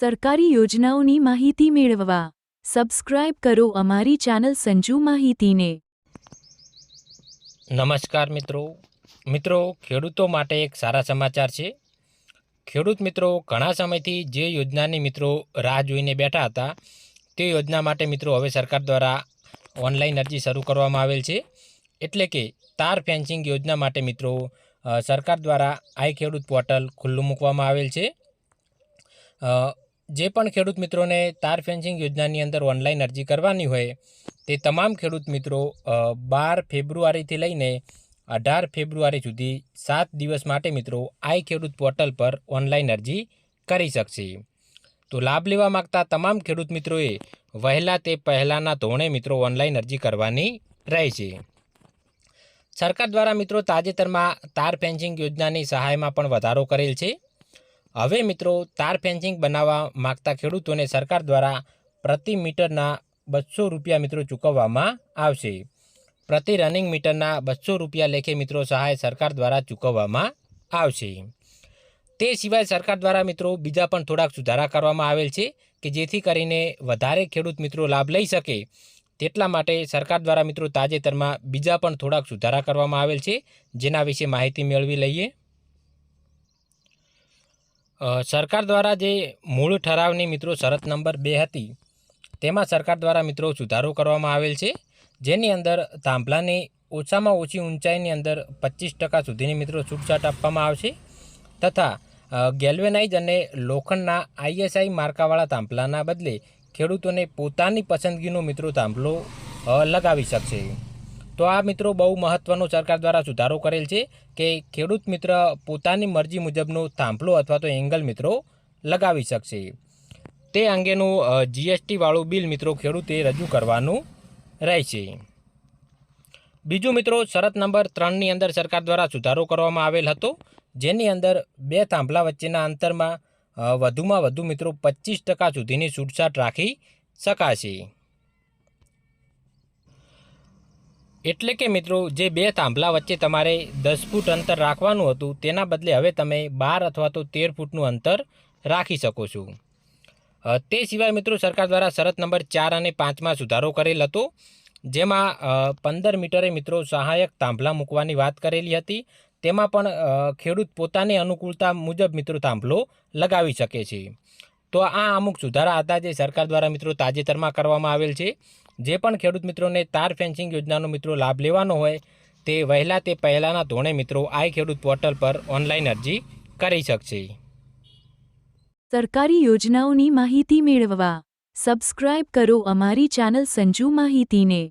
સરકારી યોજનાઓની માહિતી મેળવવા. સબસ્ક્રાઇબ કરો અમારી ચેનલ સંજુ માહિતીને. નમસ્કાર મિત્રો. મિત્રો, ખેડૂતો માટે એક સારા સમાચાર છે. ખેડૂત મિત્રો, ઘણા સમયથી જે યોજનાની મિત્રો રાહ જોઈને બેઠા હતા, તે યોજના માટે મિત્રો હવે સરકાર દ્વારા ઓનલાઈન અરજી શરૂ કરવામાં આવેલ છે. એટલે કે તાર ફેન્સિંગ યોજના માટે મિત્રો સરકાર દ્વારા આઈ ખેડૂત પોર્ટલ ખુલ્લું મૂકવામાં આવેલ છે. જે પણ ખેડૂત મિત્રોને તાર ફેન્સિંગ યોજનાની અંદર ઓનલાઈન અરજી કરવાની હોય, તે તમામ ખેડૂત મિત્રો બાર ફેબ્રુઆરીથી લઈને અઢાર ફેબ્રુઆરી સુધી સાત દિવસ માટે મિત્રો, આઈ ખેડૂત પોર્ટલ પર ઓનલાઈન અરજી કરી શકશે. તો લાભ લેવા માગતા તમામ ખેડૂત મિત્રોએ વહેલા તે પહેલાંના ધોરણે મિત્રો ઓનલાઈન અરજી કરવાની રહેશે. સરકાર દ્વારા મિત્રો તાજેતરમાં તાર ફેન્સિંગ યોજનાની સહાયમાં પણ વધારો કરેલ છે. હવે મિત્રો, તાર ફેન્સિંગ બનાવવા માગતા ખેડૂતોને સરકાર દ્વારા પ્રતિ મીટરના બસો રૂપિયા મિત્રો ચૂકવવામાં આવશે. પ્રતિ રનિંગ મીટરના બસો રૂપિયા લેખે મિત્રો સહાય સરકાર દ્વારા ચૂકવવામાં આવશે. તે સિવાય સરકાર દ્વારા મિત્રો બીજા પણ થોડાક સુધારા કરવામાં આવેલ છે કે જેથી કરીને વધારે ખેડૂત મિત્રો લાભ લઈ શકે. તેટલા માટે સરકાર દ્વારા મિત્રો તાજેતરમાં બીજા પણ થોડાક સુધારા કરવામાં આવેલ છે. જેના વિશે માહિતી મેળવી લઈએ. સરકાર દ્વારા જે મૂળ ઠરાવની મિત્રો શરત નંબર બે હતી, તેમાં સરકાર દ્વારા મિત્રો સુધારો કરવામાં આવેલ છે, જેની અંદર થાંભલાની ઓછામાં ઓછી ઊંચાઈની અંદર પચીસ ટકા સુધીની મિત્રો છૂટછાટ આપવામાં આવશે, તથા ગેલ્વેનાઇઝ અને લોખંડના આઈએસઆઈ માર્કાવાળા થાંભલાના બદલે ખેડૂતોને પોતાની પસંદગીનો મિત્રો થાંભલો લગાવી શકશે. તો આ મિત્રો બહુ મહત્ત્વનો સરકાર દ્વારા સુધારો કરેલ છે કે ખેડૂત મિત્ર પોતાની મરજી મુજબનો થાંભલો અથવા તો એંગલ મિત્રો લગાવી શકશે. તે અંગેનું જીએસટીવાળું બિલ મિત્રો ખેડૂતે રજૂ કરવાનું રહેશે. બીજું મિત્રો, શરત નંબર ત્રણની અંદર સરકાર દ્વારા સુધારો કરવામાં આવેલ હતો, જેની અંદર બે થાંભલા વચ્ચેના અંતરમાં વધુમાં વધુ મિત્રો પચીસ ટકા સુધીની છૂટછાટ રાખી શકાશે. એટલે કે મિત્રો, જે બે થાંભલા વચ્ચે તમારે દસ ફૂટ અંતર રાખવાનું હતું, તેના બદલે હવે તમે બાર અથવા તો તેર ફૂટનું અંતર રાખી શકો છો. તે સિવાય મિત્રો, સરકાર દ્વારા શરત નંબર ચાર અને પાંચમાં સુધારો કરેલ હતો, જેમાં પંદર મીટરે મિત્રો સહાયક થાંભલા મૂકવાની વાત કરેલી હતી. તેમાં પણ ખેડૂત પોતાની અનુકૂળતા મુજબ મિત્રો થાંભલો લગાવી શકે છે. તો આ અમુક સુધારા હતા જે સરકાર દ્વારા મિત્રો તાજેતરમાં કરવામાં આવેલ છે. જે પણ ખેડૂત મિત્રોને તાર ફેન્સિંગ યોજનાનો મિત્રો લાભ લેવાનો હોય, તે વહેલા તે પહેલાંના ધોરણે મિત્રો આઈ ખેડૂત પોર્ટલ પર ઓનલાઈન અરજી કરી શકશે. સરકારી યોજનાઓની માહિતી મેળવવા સબસ્ક્રાઇબ કરો અમારી ચેનલ સંજુ માહિતીને.